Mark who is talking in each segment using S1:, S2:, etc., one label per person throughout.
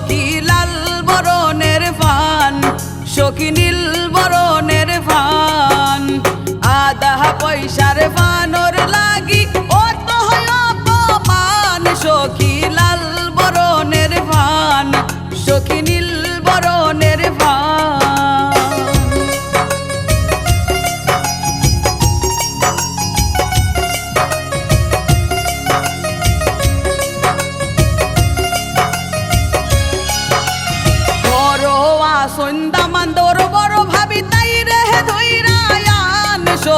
S1: সখী লাল বরণের ফান সখী নীল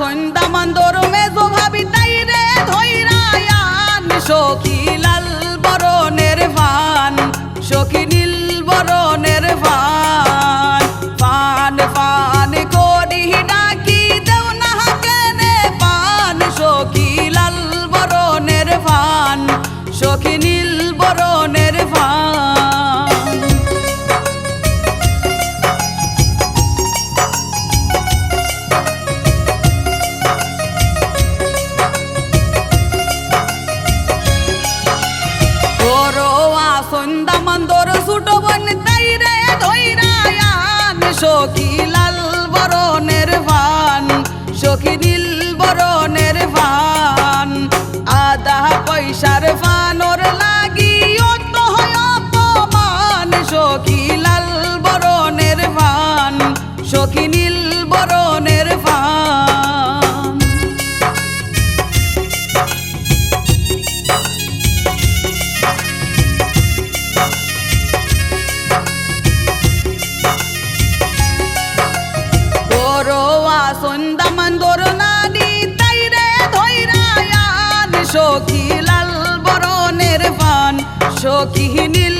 S1: সন্ধ্যা মন্দর মেজো ভাবি তাই রে ধৈরায়ান সখী লাল বরণের ফান সখী নীল বরণের ফান ফান ফান করি ডাকি দেও না কেনে পান সখী লাল বরণের ফান সখী নীল বরণের ছুটো বন তাই রে ধৈরায়ান সখী লাল বরণের ফান সখী নীল